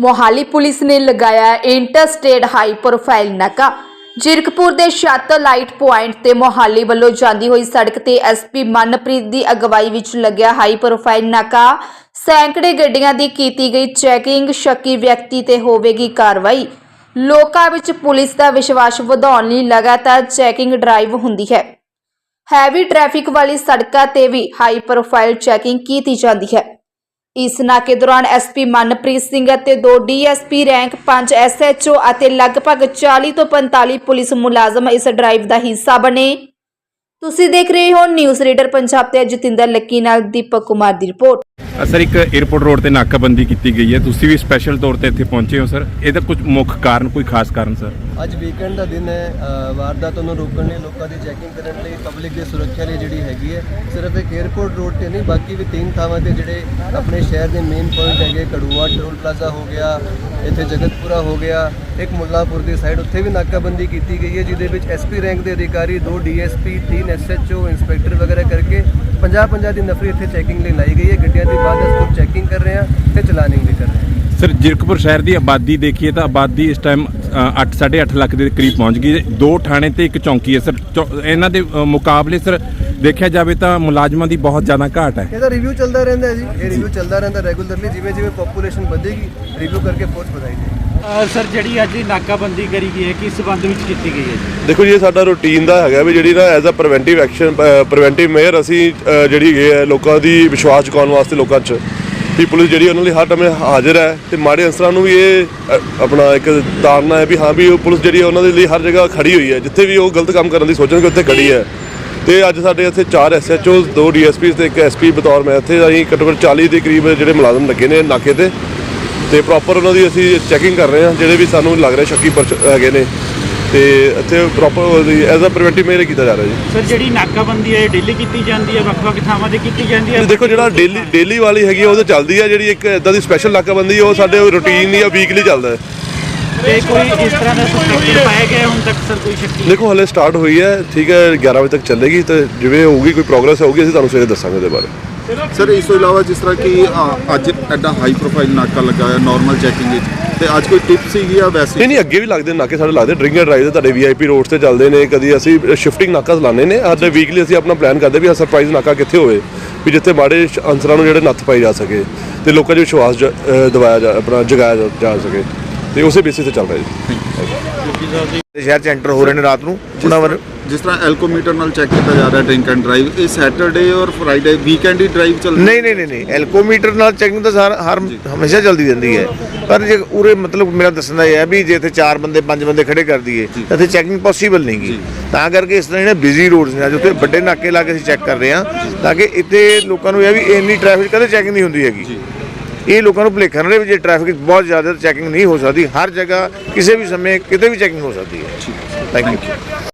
Mohali police ਨੇ ਲਗਾਇਆ interstate high profile ਨਾਕਾ। ਜਿਰਕਪੁਰ ਦੇ ਛੱਤ ਲਾਈਟ ਪੁਆਇੰਟ ਤੇ ਮੋਹਾਲੀ ਵੱਲੋਂ ਜਾਂਦੀ ਹੋਈ ਸੜਕ ਤੇ ਐਸਪੀ ਮਨਪ੍ਰੀਤ ਦੀ ਅਗਵਾਈ ਵਿੱਚ ਲੱਗਿਆ ਹਾਈ ਪ੍ਰੋਫਾਈਲ ਨਾਕਾ। ਸੈਂਕੜੇ ਗੱਡੀਆਂ ਦੀ ਕੀਤੀ ਗਈ ਚੈਕਿੰਗ, ਸ਼ੱਕੀ ਵਿਅਕਤੀ ਤੇ ਹੋਵੇਗੀ ਕਾਰਵਾਈ। ਲੋਕਾਂ ਵਿੱਚ ਪੁਲਿਸ ਦਾ ਵਿਸ਼ਵਾਸ ਵਧਾਉਣ ਲਈ ਲਗਾਤਾਰ ਚੈਕਿੰਗ ਡਰਾਈਵ ਹੁੰਦੀ ਹੈ। ਹੈਵੀ ਟ੍ਰੈਫਿਕ ਵਾਲੀ ਸੜਕਾਂ ਤੇ ਵੀ ਹਾਈ ਪ੍ਰੋਫਾਈਲ ਚੈਕਿੰਗ ਕੀਤੀ ਜਾਂਦੀ ਹੈ। ਇਸ ਨਾਕੇ ਦੌਰਾਨ ਐਸਪੀ ਮਨਪ੍ਰੀਤ ਸਿੰਘ ਅਤੇ ਦੋ ਡੀਐਸਪੀ ਰੈਂਕ 5 ਐਸਐਚਓ ਅਤੇ ਲਗਭਗ 40 ਤੋਂ 45 ਪੁਲਿਸ ਮੁਲਾਜ਼ਮ ਇਸ ਡਰਾਈਵ ਦਾ ਹਿੱਸਾ ਬਣੇ। ਤੁਸੀਂ ਦੇਖ ਰਹੇ ਹੋ ਨਿਊਜ਼ ਰੀਡਰ ਪੰਜਾਬ ਤੇ ਜਤਿੰਦਰ ਲੱਕੀ ਨਾਲ ਦੀਪਕ ਕੁਮਾਰ ਦੀ ਰਿਪੋਰਟ। ਸਰ, ਇੱਕ 에어ਪੋਰਟ ਰੋਡ ਤੇ ਨਾਕਾਬੰਦੀ ਕੀਤੀ ਗਈ ਹੈ। ਤੁਸੀਂ ਵੀ ਸਪੈਸ਼ਲ ਤੌਰ ਤੇ ਇੱਥੇ ਪਹੁੰਚੇ ਹੋ, ਸਰ। ਇਹਦਾ ਕੁਝ ਮੁੱਖ ਕਾਰਨ, ਕੋਈ ਖਾਸ ਕਾਰਨ, ਸਰ? ਅੱਜ ਵੀਕਐਂਡ ਦਾ ਦਿਨ ਹੈ। ਵਾਰਦਾਤਾਂ ਨੂੰ ਰੋਕਣ ਲਈ ਲੋਕਾਂ ਦੀ ਚੈਕਿੰਗ ਕਰਨ ਲਈ ਪਬਲਿਕ ਦੀ ਸੁਰੱਖਿਆ ਲਈ ਜਿਹੜੀ ਹੈਗੀ ਹੈ, ਸਿਰਫ ਇੱਕ 에어ਪੋਰਟ ਰੋਡ ਤੇ ਨਹੀਂ, ਬਾਕੀ ਵੀ ਤਿੰਨ ਥਾਵਾਂ ਤੇ ਜਿਹੜੇ ਆਪਣੇ ਸ਼ਹਿਰ ਦੇ ਮੇਨ ਪੁਆਇੰਟ ਹੈਗੇ, ਕੜੂਆ, ਟੋਲ ਪਲਾਜ਼ਾ ਹੋ ਗਿਆ, ਇੱਥੇ ਜਗਤਪੁਰਾ ਹੋ ਗਿਆ, ਇੱਕ ਮੁੱਲਾਪੁਰ ਦੀ ਸਾਈਡ ਉੱਥੇ ਵੀ ਨਾਕਾਬੰਦੀ ਕੀਤੀ ਗਈ ਹੈ, ਜਿਹਦੇ ਵਿੱਚ ਐਸਪੀ ਰੈਂਕ ਦੇ ਅਧਿਕਾਰੀ, ਦੋ ਡੀਐਸਪੀ ਤਿੰਨ ਐਸਐਚਓ ਇੰਸਪੈਕਟਰ ਵਗੈਰਾ ਕਰਕੇ 50 50 ਦੀ ਨਫਰੀ ਇੱਥੇ ਚੈਕਿੰਗ ਲਈ ਲਾਈ ਗਈ ਹੈ, ਗੱਡੀਆਂ ਦੀ ਬਾਅਦ ਅਸੀਂ ਚੈਕਿੰਗ ਕਰ ਰਹੇ ਹਾਂ ਤੇ ਚਲਾਨਿੰਗ ਵੀ ਕਰ ਰਹੇ ਹਾਂ। ਸਰ ਜਿਰਕਪੁਰ ਸ਼ਹਿਰ ਦੀ ਆਬਾਦੀ ਦੇਖੀਏ ਤਾਂ ਆਬਾਦੀ ਇਸ ਟਾਈਮ 8 8.5 ਲੱਖ ਦੇ ਕਰੀਬ ਪਹੁੰਚ ਗਈ ਹੈ। ਦੋ ਥਾਣੇ ਤੇ ਇੱਕ ਚੌਂਕੀ ਹੈ। ਸਰ ਚੌ- ਇਹਨਾਂ ਦੇ ਅ, ਮੁਕਾਬਲੇ ਸਰ ਦੇਖਿਆ ਜਾਵੇ ਤਾਂ ਮੁਲਾਜ਼ਮਾਂ ਦੀ ਬਹੁਤ ਜ਼ਿਆਦਾ ਘਾਟ ਹੈ। ਇਹਦਾ ਰਿਵਿਊ ਚੱਲਦਾ ਰਹਿੰਦਾ ਹੈ ਜੀ। ਇਹ ਰਿਵਿਊ ਚੱਲਦਾ ਰਹਿੰਦਾ ਰੈਗੂਲਰਲੀ ਜਿਵੇਂ ਜਿਵੇਂ ਪੋਪੂਲੇਸ਼ਨ ਵਧੇਗੀ ਰਿਵਿਊ ਕਰਕੇ ਫੋਰਸ ਵਧਾਈ ਜਾਏਗੀ। ਸਰ ਜਿਹੜੀ ਅੱਜ ਨਾਕਾਬੰਦੀ ਕਰੀ ਗਈ ਹੈ ਕਿਸ ਸਬੰਧ ਵਿੱਚ ਕੀਤੀ ਗਈ ਹੈ ਜੀ? ਦੇਖੋ ਜੀ ਇਹ ਸਾਡਾ ਰੂਟੀਨ ਦਾ ਹੈਗਾ ਵੀ ਜਿਹੜੀ ਨਾ as a preventive action preventive measure ਅਸੀਂ ਅ, ਜਿਹੜੀ ਹੈ ਲੋਕਾਂ ਦੀ ਵਿਸ਼ਵਾਸ ਜਗਾਉਣ ਵਾਸਤੇ ਲੋਕਾਂ 'ਚ। ਵੀ ਪੁਲਿਸ ਜਿਹੜੀ ਉਹਨਾਂ ਲਈ ਹਰ ਟਾਈਮ ਹਾਜ਼ਰ ਹੈ ਤੇ ਮਾੜੇ ਅਨਸਰਾਂ ਨੂੰ ਵੀ ਇਹ ਅ, ਆਪਣਾ ਇੱਕ ਤਾਰਨਾ ਹੈ ਵੀ ਹਾਂ ਵੀ ਉਹ ਪੁਲਿਸ ਜਿਹੜੀ ਹੈ ਉਹਨਾਂ ਦੇ ਲਈ ਹਰ ਜਗ੍ਹਾ ਖੜੀ ਹੋਈ ਹੈ। ਜਿੱਥੇ ਵੀ ਉਹ ਗਲਤ ਕੰਮ ਕਰਨ ਦੀ ਸੋਚਣਗੇ ਉੱਥੇ ਖੜੀ ਹੈ। ਤੇ ਅੱਜ ਸਾਡੇ ਇੱਥੇ 4 ਐਸਐਚਓ ਦੋ ਡੀਐਸਪੀਸ ਤੇ ਇੱਕ ਐਸਪੀ ਬਤੌਰ ਮੈਂ ਇੱਥੇ ਅਸੀਂ ਘੱਟੋ ਘੱਟ 40 ਦੇ ਕਰੀਬ ਜਿਹੜੇ ਮੁਲਾਜ਼ਮ ਲੱਗੇ ਨੇ ਨਾਕੇ ਤੇ। ਤੇ ਪ੍ਰੋਪਰ ਉਹਨਾਂ ਦੀ ਅਸੀਂ ਚੈਕਿੰਗ ਕਰ ਰਹੇ ਹਾਂ ਜਿਹੜੇ ਵੀ ਸਾਨੂੰ ਲੱਗ ਰਿਹਾ ਸ਼ੱਕੀ ਪਰਚ ਹੈਗੇ ਨੇ। ਤੇ ਇੱਥੇ proper as a preventive measure ਕੀਤਾ ਜਾ ਰਿਹਾ ਜੀ। ਸਰ ਜਿਹੜੀ ਨਾਕਾਬੰਦੀ ਹੈ ਡੇਲੀ ਕੀਤੀ ਜਾਂਦੀ ਹੈ ਵੱਖ-ਵੱਖ ਥਾਵਾਂ ਤੇ ਕੀਤੀ ਜਾਂਦੀ ਹੈ? ਦੇਖੋ ਜਿਹੜਾ ਡੇਲੀ ਡੇਲੀ ਵਾਲੀ ਹੈਗੀ ਉਹ ਤਾਂ ਚੱਲਦੀ ਆ ਜਿਹੜੀ ਇੱਕ ਇਦਾਂ ਦੀ ਸਪੈਸ਼ਲ ਨਾਕਾਬੰਦੀ ਉਹ ਸਾਡੇ ਰੂਟੀਨ ਜਾਂ ਵੀਕਲੀ ਚੱਲਦਾ ਹੈ। ਤੇ ਕੋਈ ਇਸ ਤਰ੍ਹਾਂ ਦਾ ਸਸਪੈਕਟਡ ਪਾਇਆ ਗਿਆ ਹੈ ਹੁਣ ਤੱਕ ਸਰ ਕੋਈ ਸ਼ੱਕੀ? ਦੇਖੋ ਹਲੇ ਸਟਾਰਟ ਹੋਈ ਹੈ ਠੀਕ ਹੈ 11 ਵਜੇ ਤੱਕ ਚੱਲੇਗੀ ਤੇ ਜਿਵੇਂ ਹੋਊਗੀ ਕੋਈ ਪ੍ਰੋਗਰੈਸ ਹੋਊਗੀ ਅਸੀਂ ਤੁਹਾਨੂੰ ਸਵੇਰੇ ਦੱਸਾਂਗੇ ਉਹਦੇ ਬਾਰੇ। ਸਰ ਇਸ ਤੋਂ ਇਲਾਵਾ ਜਿਸ ਤਰ੍ਹਾਂ ਕਿ ਅ, ਅੱਜ ਐਡਾ ਹਾਈ ਪ੍ਰੋਫਾਈਲ ਨਾਕਾ ਲੱਗਾ ਹੈ ਨਾਰਮਲ ਚੈਕਿੰਗ ਵਿੱਚ ਤੇ ਅੱਜ ਕੋਈ ਟਿਪ ਸੀਗੀ ਜਾਂ ਵੈਸੇ? ਨਹੀਂ ਨਹੀਂ ਅੱਗੇ ਵੀ ਲੱਗਦੇ ਨੇ ਨਾਕੇ ਸਾਡੇ ਲੱਗਦੇ ਡਰਿੰਕ ਐਂਡ ਡਰਾਈਵ ਤੇ ਤੁਹਾਡੇ ਵੀਆਈਪੀ ਰੋਡਸ ਤੇ ਚੱਲਦੇ ਨੇ ਕਦੀ ਅਸੀਂ ਸ਼ਿਫਟਿੰਗ ਨਾਕਾ ਚਲਾਉਂਦੇ ਨੇ ਸਾਡੇ ਵੀਕਲੀ ਅਸੀਂ ਆਪਣਾ ਪਲਾਨ ਕਰਦੇ ਵੀ ਸਰਪ੍ਰਾਈਜ਼ ਨਾਕਾ ਕਿੱਥੇ ਹੋਵੇ ਵੀ ਜਿੱਥੇ ਮਾੜੇ ਸ਼- ਅਨਸਰਾਂ ਨੂੰ ਜਿਹੜੇ ਨੱਥ ਪਾਈ ਜਾ ਸਕੇ ਤੇ ਲੋਕਾਂ 'ਚ ਵਿਸ਼ਵਾਸ ਜ- ਅ, ਦਿਵਾਇਆ ਜਾ ਆਪਣਾ ਜਗਾਇਆ ਜਾ- ਜਾ ਸਕੇ। ਤੇ ਉਸੇ ਬੇਸਿਸ ਤੇ ਚੱਲ ਰਿਹਾ ਜੀ। ਸ਼ਹਿਰ ਚ ਐਂਟਰ ਹੋ ਰਹੇ ਨੇ ਰਾਤ ਨੂੰ ਉਹਨਾਂ ਵੱਲ। ਜਿਸ ਤਰ੍ਹਾਂ ਐਲਕੋਮੀਟਰ ਨਾਲ ਚੈੱਕ ਕੀਤਾ ਜਾ ਰਿਹਾ ਡਰਿੰਕ ਐਂਡ ਡਰਾਈਵ ਇਹ ਸੈਟਰਡੇ ਔਰ ਫਰਾਈਡੇ ਵੀਕਐਂਡ ਹੀ ਡਰਾਈਵ ਚੱਲਦੀ ਨਹੀਂ ਨਹੀਂ ਨਹੀਂ ਨਹੀਂ ਐਲਕੋਮੀਟਰ ਨਾਲ ਚੈਕਿੰਗ ਤਾਂ ਸਾਰ ਹਰ ਹਮੇਸ਼ਾ ਚੱਲਦੀ ਰਹਿੰਦੀ ਹੈ। ਪਰ ਜੇ ਉਰੇ ਮਤਲਬ ਮੇਰਾ ਦੱਸਣ ਦਾ ਇਹ ਹੈ ਵੀ ਜੇ ਇੱਥੇ ਚਾਰ ਬੰਦੇ ਪੰਜ ਬੰਦੇ ਖੜੇ ਕਰ ਦਈਏ ਤਾਂ ਇੱਥੇ ਚੈਕਿੰਗ ਪੋਸੀਬਲ ਨਹੀਂ ਗੀ। ਤਾਂ ਕਰਕੇ ਇਸ ਤਰ੍ਹਾਂ ਜਿਹੜੇ ਬਿਜ਼ੀ ਰੋਡਸ ਨੇ ਅੱਜ ਉੱਥੇ ਵੱਡੇ ਨਾਕੇ ਲਾ ਕੇ ਅਸੀਂ ਚੈੱਕ ਕਰ ਰਹੇ ਹਾਂ ਤਾਂ ਕਿ ਇੱਥੇ ਲੋਕਾਂ ਨੂੰ ਇਹ ਵੀ ਇੰਨੀ ਟ੍ਰੈਫਿਕ ਕਦੇ ਚੈਕਿੰਗ ਨਹੀਂ ਹੁੰਦੀ ਹੈਗੀ। ਇਹ ਲੋਕਾਂ ਨੂੰ ਭੁਲੇਖਾ ਨਾ ਰਹੇ ਵੀ ਜੇ ਟ੍ਰੈਫਿਕ ਬਹੁਤ ਜ਼ਿਆਦਾ ਚੈਕਿੰਗ ਨਹੀਂ ਹੋ ਸਕਦੀ। ਹਰ ਜਗ੍ਹਾ ਕਿਸੇ ਵੀ ਸਮੇਂ ਕਿਤੇ ਵੀ ਚੈਕਿੰਗ ਹੋ ਸਕਦੀ ਹੈ। Thank you